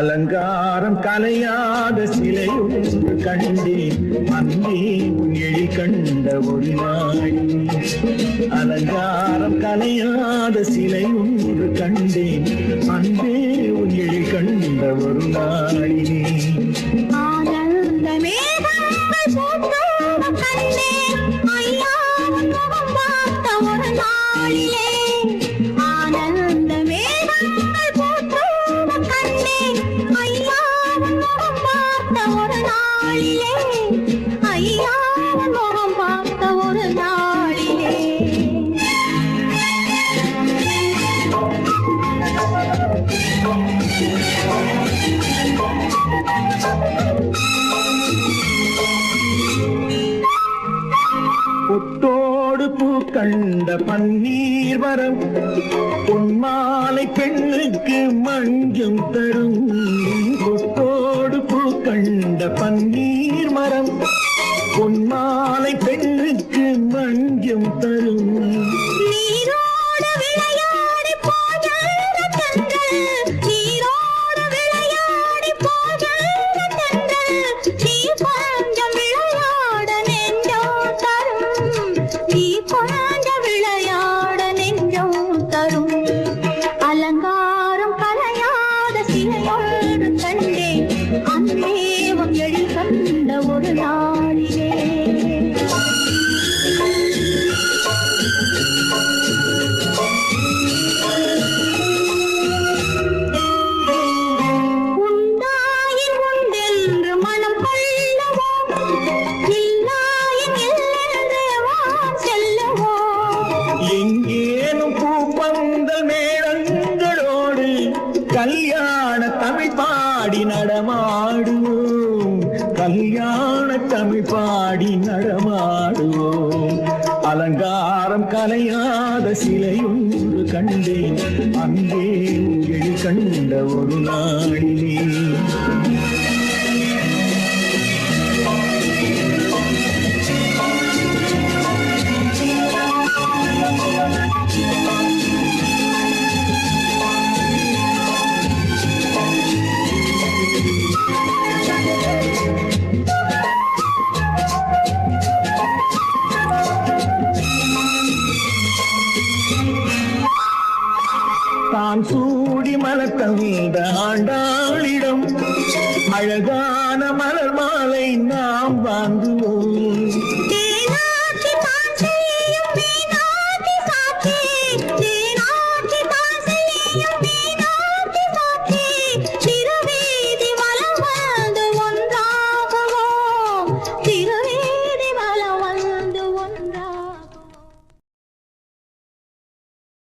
அலங்காரம் கலையாத சிலை ஒன்று கண்டேன். அன்பே உன் எழி கண்ட ஒரு நாள் அலங்காரம் கலையாத சிலை ஒன்று கண்டேன். அன்பே உன் எழி கண்ட ஒரு நாளினே ஆனந்தமே மேகங்கள் கண்டேன். ஐயா பார்த்த ஒரு நாளிலே பார்த்த ஒரு நாளிலே. பொட்டோடு பூ கண்ட பன்னீர் வரம் பொன்மாலை பெண்ணுக்கு மஞ்சம் தரும் கலையாத தரும் கண்டேன். அன்பேவம் எழில் கண்ட ஒரு நாளிலே. கல்யாண தமிழ் பாடி நடமாடுவோம். கல்யாண தமிழ் பாடி நடமாடுவோம். அலங்காரம் கலையாத சிலை ஒன்று கண்டேன். அங்கே உங்கள் கண்ட ஒரு நாளிலே தான் சூடி மலர் ஆண்டாளிடம். அழகான மலர் மாலை நாம் வாங்குவோம்.